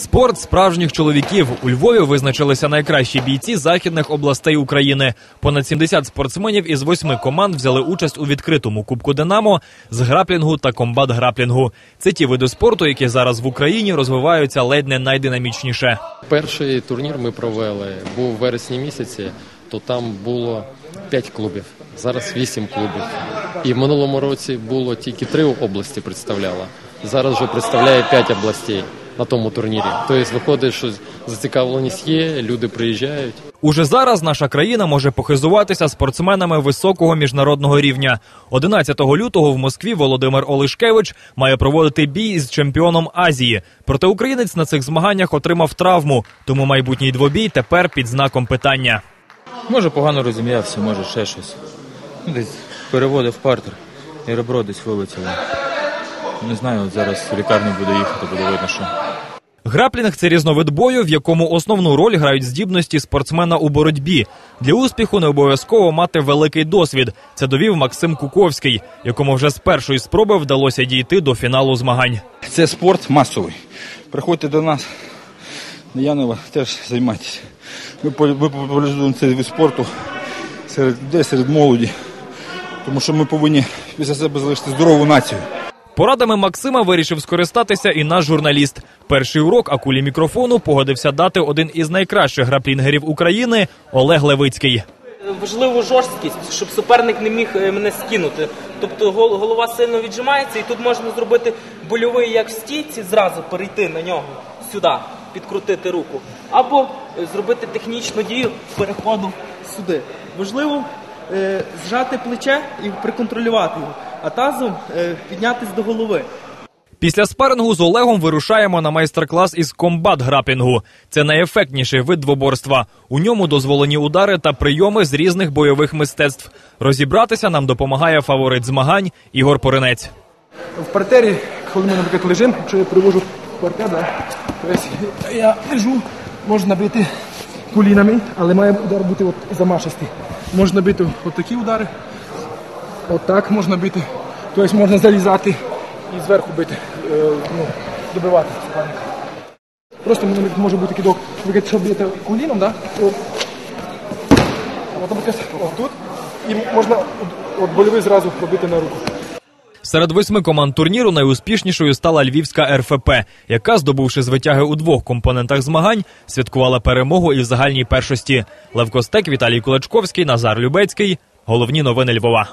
Спорт справжніх чоловіків у Львові визначилися найкращі бійці західних областей України. Понад 70 спортсменів із восьми команд взяли участь у відкритому кубку Динамо з граплінгу та комбат-граплінгу. Це ті види спорту, які зараз в Україні розвиваються ледь не найдинамічніше. Перший турнір ми провели був у вересні місяці, то там було 5 клубів, зараз 8 клубів. І в минулому році було тільки 3 області представляло. Зараз вже представляє 5 областей на тому турнірі. Тобто виходить, що зацікавленість є, люди приїжджають. Уже зараз наша країна може похизуватися спортсменами високого міжнародного рівня. 11 лютого в Москві Володимир Олишкевич має проводити бій з чемпіоном Азії. Проте українець на цих змаганнях отримав травму, тому майбутній двобій тепер під знаком питання. Може погано розім'явся, може ще щось. Десь переводив партер і ребро десь вилетіло. Не знаю, от зараз в лікарню буде їхати, буде видно, що. Граплінг це різновид бою, в якому основну роль грають здібності спортсмена у боротьбі. Для успіху не обов'язково мати великий досвід. Це довів Максим Куковський, якому вже з першої спроби вдалося дійти до фіналу змагань. Це спорт масовий. Приходьте до нас, на Янова, теж займайтеся. Ми по- ми популяризуємо цей вид спорту серед людей, серед молоді. Тому що ми повинні після себе залишити здорову націю. Порадами Максима вирішив скористатися і наш журналіст. Перший урок акулі мікрофону погодився дати один із найкращих граплінгерів України Олег Левицький. Важливу жорсткість, щоб суперник не міг е, мене скинути. Тобто гол- голова сильно віджимається, і тут можна зробити больовий як в стійці, зразу перейти на нього сюди, підкрутити руку, або е, зробити технічну дію переходу сюди. Важливо е, зжати плече і приконтролювати його, а тазом е, піднятись до голови. Після спарингу з Олегом вирушаємо на майстер-клас із комбат-граплінгу. Це найефектніший вид двоборства. У ньому дозволені удари та прийоми з різних бойових мистецтв. Розібратися нам допомагає фаворит змагань Ігор Поринець. в партері, коли ми, наприклад, лежимо, якщо я привожу партер, да, я лежу, можна бити колінами, але має удар бути от замашистий. Можна бити от такі удари, от так можна бити, тобто можна залізати і зверху бити, е, ну, добивати суперника. Просто може- бути кидок, наприклад, якщо б'єте коліном, да, тут, і можна от, больовий зразу робити на руку. Серед восьми команд турніру найуспішнішою стала львівська РФП, яка, здобувши звитяги у двох компонентах змагань, святкувала перемогу і в загальній першості. Лев Костек, Віталій Кулачковський, Назар Любецький. Головні новини Львова.